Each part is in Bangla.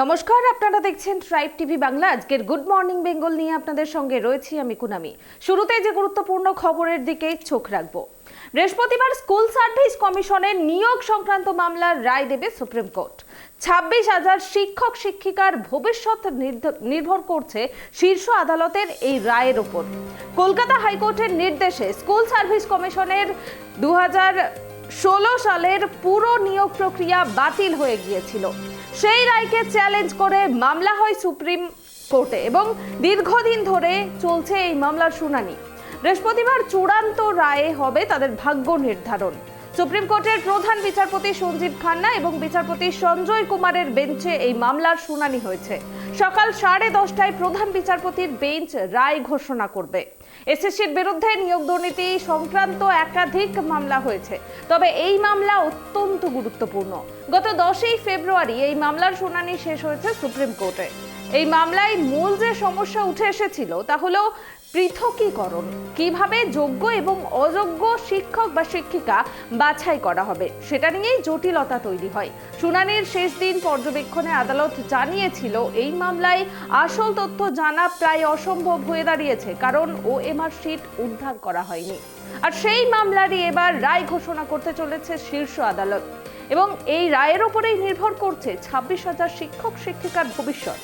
নমস্কার, আপনারা দেখছেন ট্রাইব টিভি বাংলা। আজকের গুড মর্নিং বেঙ্গল নিয়ে আপনাদের সঙ্গে রয়েছি আমি কুনামি। শুরুতে যে গুরুত্বপূর্ণ খবরের দিকে চোখ রাখব। বৃহস্পতিবার স্কুল সার্ভিস কমিশনের নিয়োগ সংক্রান্ত মামলার রায় দেবে সুপ্রিম কোর্ট ছাব্বিশ হাজার শিক্ষক, শিক্ষিকার ভবিষ্যৎ নির্ভর করছে শীর্ষ আদালতের এই রায়ের উপর কলকাতা হাইকোর্টের নির্দেশে স্কুল সার্ভিস কমিশনের দু সালের পুরো নিয়োগ প্রক্রিয়া বাতিল হয়ে গিয়েছিল। সেই রায়কে চ্যালেঞ্জ করে মামলা হয় সুপ্রিম কোর্টে এবং দীর্ঘদিন ধরে চলছে এই মামলার শুনানি। বৃহস্পতিবার চূড়ান্ত রায়ে হবে তাদের ভাগ্য নির্ধারণ। সুপ্রিম কোর্টের প্রধান বিচারপতি সঞ্জীব খান্না এবং বিচারপতি সঞ্জয় কুমারের বেঞ্চে এই মামলার শুনানি হয়েছে। সকাল সাড়ে দশটায় প্রধান বিচারপতির বেঞ্চ রায় ঘোষণা করবে। এসএসসির বিরুদ্ধে নিয়োগ দুর্নীতি সংক্রান্ত একাধিক মামলা হয়েছে। তবে এই মামলা অত্যন্ত গুরুত্বপূর্ণ। গত দশই ফেব্রুয়ারি এই মামলার শুনানি শেষ হয়েছে সুপ্রিম কোর্টে। এই মামলায় মূল যে সমস্যা উঠে এসেছিল তা হলো পৃথকীকরণ। কীভাবে যোগ্য এবং অযোগ্য শিক্ষক বা শিক্ষিকা বাছাই করা হবে, সেটা নিয়েই জটিলতা তৈরি হয়। শুনানির শেষ দিন পর্যবেক্ষণে আদালত জানিয়েছিল, এই মামলায় আসল তথ্য জানা প্রায় অসম্ভব হয়ে দাঁড়িয়েছে, কারণ ও এমআর শিট উদ্ধার করা হয়নি। আর সেই মামলারই এবার রায় ঘোষণা করতে চলেছে শীর্ষ আদালত। এবং এই রায়ের ওপরেই নির্ভর করছে ছাব্বিশ হাজার শিক্ষক শিক্ষিকার ভবিষ্যৎ।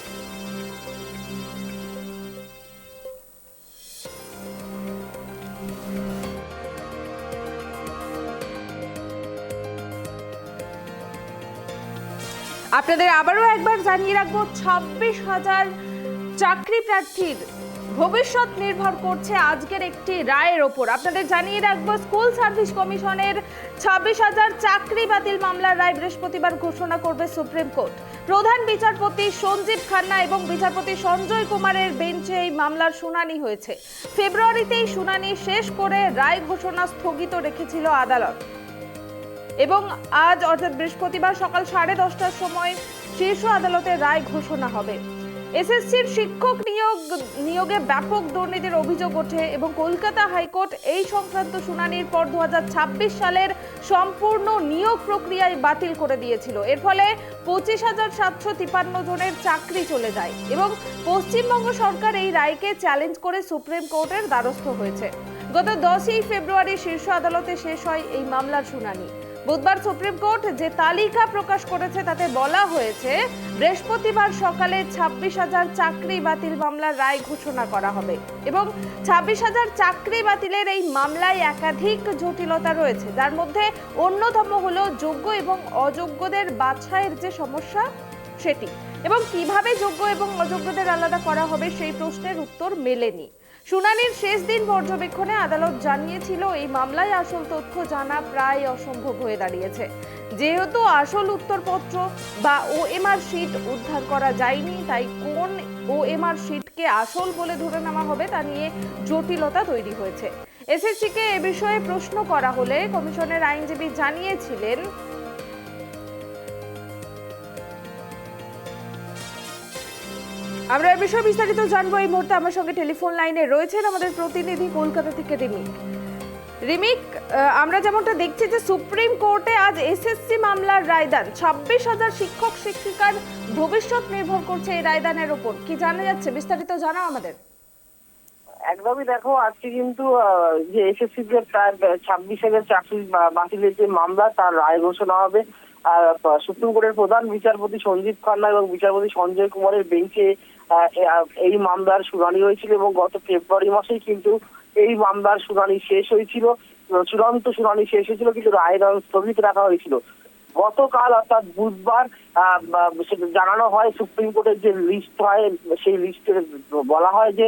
আপনাদের আবারও একবার জানিয়ে রাখব, ছাব্বিশ হাজার চাকরি প্রার্থীর ভবিষ্যৎ নির্ভর করছে আজকের একটি রায়ের ওপর। আপনাদের জানিয়ে রাখব, স্কুল সার্ভিস কমিশনের ছাব্বিশ হাজার চাকরি বাতিল মামলার রায় বৃহস্পতিবার ঘোষণা করবে সুপ্রিম কোর্ট। প্রধান বিচারপতি সঞ্জীব খান্না এবং বিচারপতি সঞ্জয় কুমারের বেঞ্চে এই মামলার শুনানি হয়েছে। ফেব্রুয়ারিতেই শুনানি শেষ করে রায় ঘোষণা স্থগিত রেখেছিল আদালত। এবং আজ, অর্থাৎ বৃহস্পতিবার সকাল সাড়ে দশটার সময় শীর্ষ আদালতে রায় ঘোষণা হবে। এসএসসির শিক্ষক নিয়োগ, নিয়োগে ব্যাপক দুর্নীতির অভিযোগ ওঠে এবং কলকাতা হাইকোর্ট এই সংক্রান্ত শুনানির পর দু হাজার ছাব্বিশ সালের সম্পূর্ণ নিয়োগ প্রক্রিয়ায় বাতিল করে দিয়েছিল। এর ফলে পঁচিশ হাজার সাতশো তিপান্ন জনের চাকরি চলে যায় এবং পশ্চিমবঙ্গ সরকার এই রায়কে চ্যালেঞ্জ করে সুপ্রিম কোর্টের দ্বারস্থ হয়েছে। গত দশই ফেব্রুয়ারি শীর্ষ আদালতে শেষ হয় এই মামলার শুনানি। বুধবার সুপ্রিম কোর্ট যে তালিকা প্রকাশ করেছে তাতে বলা হয়েছে, বৃহস্পতিবার সকালে ছাব্বিশ হাজার চাকরি বাতিল মামলার রায় ঘোষণা করা হবে এবং ছাব্বিশ হাজার চাকরি বাতিলের এই মামলায় একাধিক জটিলতা রয়েছে, যার মধ্যে অন্যতম হলো যোগ্য এবং অযোগ্যদের বাছাইয়ের যে সমস্যা সেটি এবং কীভাবে যোগ্য এবং অযোগ্যদের আলাদা করা হবে সেই প্রশ্নের উত্তর মেলেনি। শুনানির শেষ দিন পর্যবেক্ষণে আদালত জানিয়েছিল, এই মামলায় আসল তথ্য জানা প্রায় অসম্ভব হয়ে দাঁড়িয়েছে। যেহেতু আসল উত্তরপত্র বা ওএমআর শিট উদ্ধার করা যায়নি, তাই কোন ওএমআর শিটকে আসল বলে ধরে নেওয়া হবে তা নিয়ে জটিলতা তৈরি হয়েছে। এসএসসিকে এ বিষয়ে প্রশ্ন করা হলে কমিশনের আইনজীবী জানিয়েছিলেন আমরা এ বিষয়ে বিস্তারিত জানব এই মুহূর্তে। আমার সঙ্গে টেলিফোন লাইনে রয়েছেন আমাদের প্রতিনিধি কলকাতা থেকে রিমিক। রিমিক আমরা যেমনটা দেখছি যে সুপ্রিম কোর্টে আজ এসএসসি মামলার রায়দান। ছাব্বিশ হাজার শিক্ষক, শিক্ষিকার ভবিষ্যৎ নির্ভর করছে এই রায়দানের উপর। কি জানা যাচ্ছে? বিস্তারিত জানাও আমাদের। একদমই দেখো, আজকে কিন্তু যে এসএসসি যে প্রায় ছাব্বিশ হাজার চাকরি বাতিলের যে মামলা, তার রায় ঘোষণা হবে। আর সুপ্রিম কোর্টের প্রধান বিচারপতি সঞ্জীব খান্না এবং বিচারপতি সঞ্জয় কুমারের বেঞ্চে এই মামলার শুনানি হয়েছিল এবং গত ফেব্রুয়ারি মাসেই কিন্তু এই মামলার শুনানি শেষ হয়েছিল। চূড়ান্ত শুনানি শেষ হয়েছিল, কিন্তু রায় স্থগিত রাখা হয়েছিল। গতকাল অর্থাৎ বুধবার জানানো হয়, সুপ্রিম কোর্টের যে লিস্ট হয়, সেই লিস্টে বলা হয় যে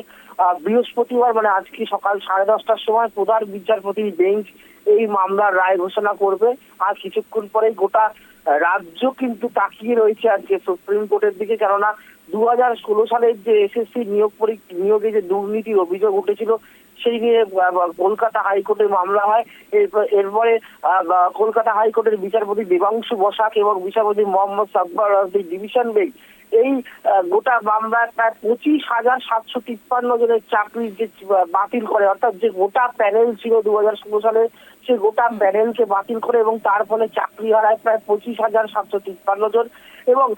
বৃহস্পতিবার মানে আজকে সকাল সাড়ে দশটার সময় প্রধান বিচারপতির বেঞ্চ এই মামলার রায় ঘোষণা করবে। আর কিছুক্ষণ পরে গোটা রাজ্য কিন্তু তাকিয়ে রয়েছে আজকে সুপ্রিম কোর্টের দিকে, কেননা দু হাজার ষোলো সালের যে এসএসসি নিয়োগ নিয়োগে যে দুর্নীতির অভিযোগ উঠেছিল, সেই নিয়ে কলকাতা হাইকোর্টে মামলা হয়। এরপর কলকাতা হাইকোর্টের বিচারপতি দেবাংশু বসাক এবং বিচারপতি মোহাম্মদ সাব্বার ডিভিশন বেঞ্চ। এই গোটা মামলায় প্রায় পঁচিশ হাজার সাতশো তিপ্পান্ন জনের চাকরি যে বাতিল করে, অর্থাৎ যে গোটা প্যানেল ছিল দু হাজার ষোলো সালে সেই গোটা প্যানেলকে বাতিল করে এবং তার ফলে চাকরি হারায় প্রায় পঁচিশ হাজার সাতশো তিপ্পান্ন জন এবং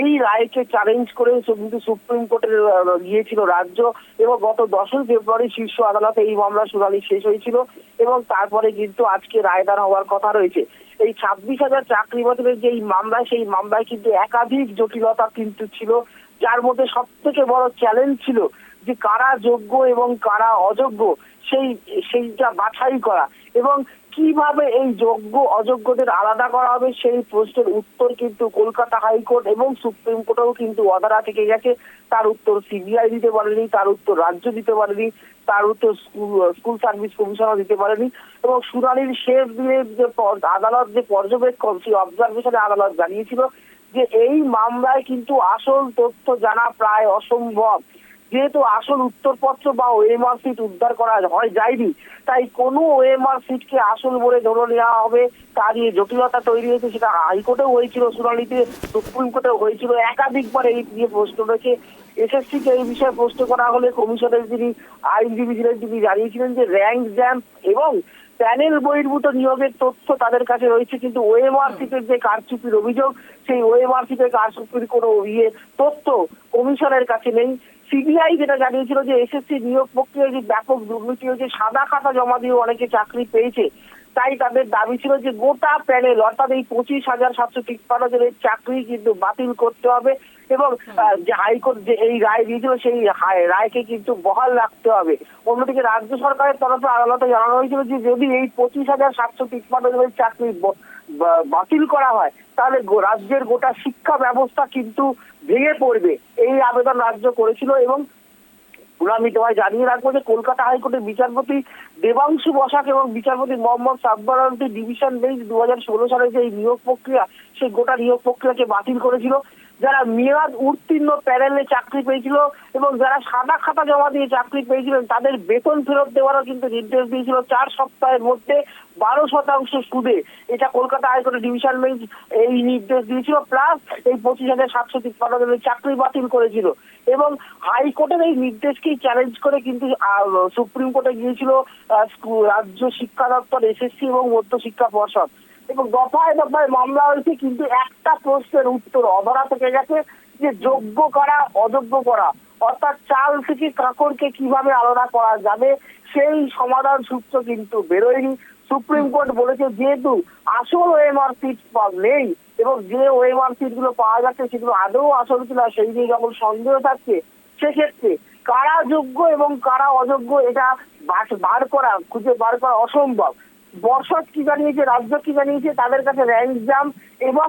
এই রায়কে চ্যালেঞ্জ করে কিন্তু সুপ্রিম কোর্টের আহ, গিয়েছিল রাজ্য এবং গত দশই ফেব্রুয়ারি শীর্ষ আদালতে এই মামলা শুনানি শেষ হয়েছিল এবং তারপরে কিন্তু আজকে রায়দান হওয়ার কথা রয়েছে। এই ছাব্বিশ হাজার চাকরি বাতিলের যে এই মামলা সেই মামলায় কিন্তু একাধিক জটিলতা কিন্তু ছিল যার মধ্যে সব থেকে বড় চ্যালেঞ্জ ছিল যে কারা যোগ্য এবং কারা অযোগ্য সেই সেইটা বাছাই করা। এবং কীভাবে এই যোগ্য, অযোগ্যদের আলাদা করা হবে সেই প্রশ্নের উত্তর কিন্তু কলকাতা হাইকোর্ট এবং সুপ্রিম কোর্টেও কিন্তু অদারা থেকে গেছে। তার উত্তর সিবিআই দিতে পারেনি, তার উত্তর রাজ্য দিতে পারেনি, তার উত্তর স্কুল সার্ভিস কমিশনার দিতে পারেনি এবং শুনানির শেষ দিনে যে আদালত যে পর্যবেক্ষণ, সেই অবজারভেশনে আদালত জানিয়েছিল যে এই মামলায় কিন্তু আসল তথ্য জানা প্রায় অসম্ভব। যেহেতু আসল উত্তরপত্র বা ওএমআর সিট উদ্ধার করা হয় যায়নি, তাই কোনো ওএমআর সিটকে আসল বলে ধরে নেওয়া হবে, তা নিয়ে জটিলতা তৈরি হয়েছে সেটা হাইকোর্টেও হয়েছিল, শুনানিতে সুপ্রিম কোর্টেও হয়েছিল। একাধিকবার এই নিয়ে প্রশ্ন রয়েছে। এসএসসি কে এই বিষয়ে প্রশ্ন করা হলে কমিশনের যিনি আইনজীবী ছিলেন, তিনি জানিয়েছিলেন যে র্যাঙ্ক জ্যাম এবং প্যানেল বহির্ভূত নিয়োগের তথ্য তাদের কাছে রয়েছে, কিন্তু ওএমআর সিটের যে কারচুপির অভিযোগ, সেই ওএমআর সিটের কারচুপির কোনো ইয়ে তথ্য কমিশনের কাছে নেই। সিবিআই যেটা জানিয়েছিল যে এসএসসি নিয়োগ প্রক্রিয়ায় যে ব্যাপক দুর্নীতি হয়েছে সাদা খাতা জমা দিয়ে অনেকে চাকরি পেয়েছে তাই তাদের দাবি ছিল যে গোটা প্যানেল অর্থাৎ এই পঁচিশ হাজার সাতশো তিপ্পান্ন জনের চাকরি কিন্তু বাতিল করতে হবে এবং যে হাইকোর্ট যে এই রায় দিয়েছিল সেই রায়কে কিন্তু বহাল রাখতে হবে। অন্যদিকে রাজ্য সরকারের তরফে আদালতে জানানো হয়েছিল যে যদি এই পঁচিশ হাজার সাতশো তিপ্পান্ন জনের চাকরি বাতিল করা হয়, তাহলে রাজ্যের গোটা শিক্ষা ব্যবস্থা কিন্তু ভেঙে পড়বে। এই আবেদন রাজ্য করেছিল এবং আমি তোমায় জানিয়ে রাখব যে কলকাতা হাইকোর্টের বিচারপতি দেবাংশু বসাক এবং বিচারপতি মোহাম্মদ সাব্বারান্তি ডিভিশন বেঞ্চ দু হাজার ষোলো সালে যে নিয়োগ প্রক্রিয়া, সেই গোটা নিয়োগ প্রক্রিয়াকে বাতিল করেছিল। যারা মেয়াদ উত্তীর্ণ প্যানেলে চাকরি পেয়েছিল এবং যারা সাদা খাতা জমা দিয়ে চাকরি পেয়েছিলেন, তাদের বেতন ফেরত দেওয়ারও কিন্তু নির্দেশ দিয়েছিল চার সপ্তাহের মধ্যে বারো শতাংশ সুদে। এটা কলকাতা হাইকোর্টের ডিভিশন বেঞ্চ এই নির্দেশ দিয়েছিল প্লাস এই পঁচিশ হাজার সাতশো তিপ্পান্ন জনের চাকরি বাতিল করেছিল। এবং হাইকোর্টের এই নির্দেশকেই চ্যালেঞ্জ করে কিন্তু সুপ্রিম কোর্টে গিয়েছিল রাজ্য শিক্ষা দপ্তর, এসএসসি এবং মধ্য শিক্ষা পর্ষদ। এবং দফায় দফায় মামলা হয়েছে, কিন্তু একটা প্রশ্নের উত্তর অধরা থেকে গেছে, যে যোগ্য করা, অযোগ্য করা? অর্থাৎ চাল থেকে কাকড়কে কীভাবে আলাদা করা যাবে, সেই সমাধান সূত্র কিন্তু বেরোয়নি। সুপ্রিম কোর্ট বলেছে, যেহেতু আসল ওএমআর সিট নেই, এবং যে ওএমআর সিটগুলো পাওয়া যাচ্ছে সেগুলো আদৌ আসল কিনা সেই নিয়ে যখন সন্দেহ থাকছে, সেক্ষেত্রে কারা যোগ্য এবং কারা অযোগ্য, এটা বার করা, খুঁজে বার করা অসম্ভব। বর্ষদ কি জানিয়েছে, রাজ্য কি জানিয়েছে, তাদের কাছে র্যাঙ্ক জাম এবং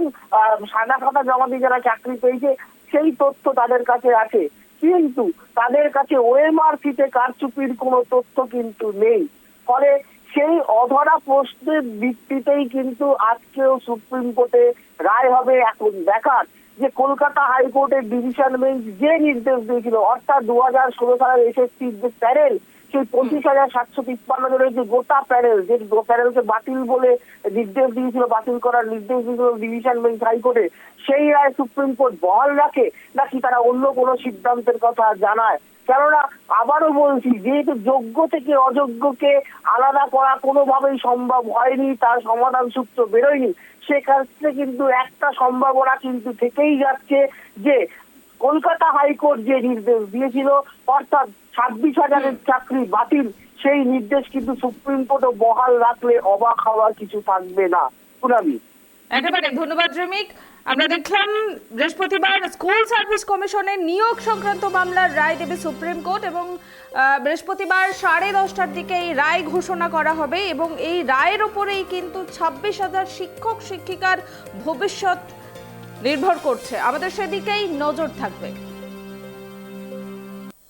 সাদা খাতা জমা দিয়ে যারা চাকরি পেয়েছে, সেই তথ্য তাদের কাছে আছে। কিন্তু তাদের কাছে ওএমআর সিটে কারচুপির কোনো তথ্য কিন্তু নেই। ফলে সেই অধরা প্রশ্নের ভিত্তিতেই কিন্তু আজকেও সুপ্রিম কোর্টে রায় হবে এখন দেখার যে কলকাতা হাইকোর্টের ডিভিশন বেঞ্চ যে নির্দেশ দিয়েছিল, অর্থাৎ দু হাজার ষোলো সালের এসএসসির যে প্যানেল সেই পঁচিশ হাজার সাতশো তিপ্পান্ন জনের যে গোটা প্যানেল যে প্যানেলকে বাতিল বলে নির্দেশ দিয়েছিল, বাতিল করার নির্দেশ দিয়েছিল ডিভিশন বেঞ্চ হাইকোর্টে, সেই রায় সুপ্রিম কোর্ট বহাল রাখে, নাকি তারা অন্য কোনো সিদ্ধান্তের কথা জানায়? কেননা, আবারও বলছি, যেহেতু যোগ্য থেকে অযোগ্যকে আলাদা করা কোনোভাবেই সম্ভব হয়নি, তার সমাধান সূত্র বেরোয়নি, সেক্ষেত্রে কিন্তু একটা সম্ভাবনা কিন্তু থেকেই যাচ্ছে যে, কলকাতা হাইকোর্ট যে নির্দেশ দিয়েছিল, অর্থাৎ ছাব্বিশ হাজারের চাকরি বাতিল। সেই নির্দেশ কিন্তু সুপ্রিম কোর্টও বহাল রাখলে অবাক হওয়ার কিছু থাকবে না। পুনামি একেবারে, ধন্যবাদ রেমিক আমরা দেখলাম বৃহস্পতিবার স্কুল সার্ভিস কমিশনের নিয়োগ সংক্রান্ত মামলার রায় দেবে সুপ্রিম কোর্ট এবং বৃহস্পতিবার সাড়ে দশটার দিকে এই রায় ঘোষণা করা হবে এবং এই রায়ের ওপরেই কিন্তু ছাব্বিশ হাজার শিক্ষক শিক্ষিকার ভবিষ্যৎ নির্ভর করছে। আমাদের সেদিকেই নজর থাকবে।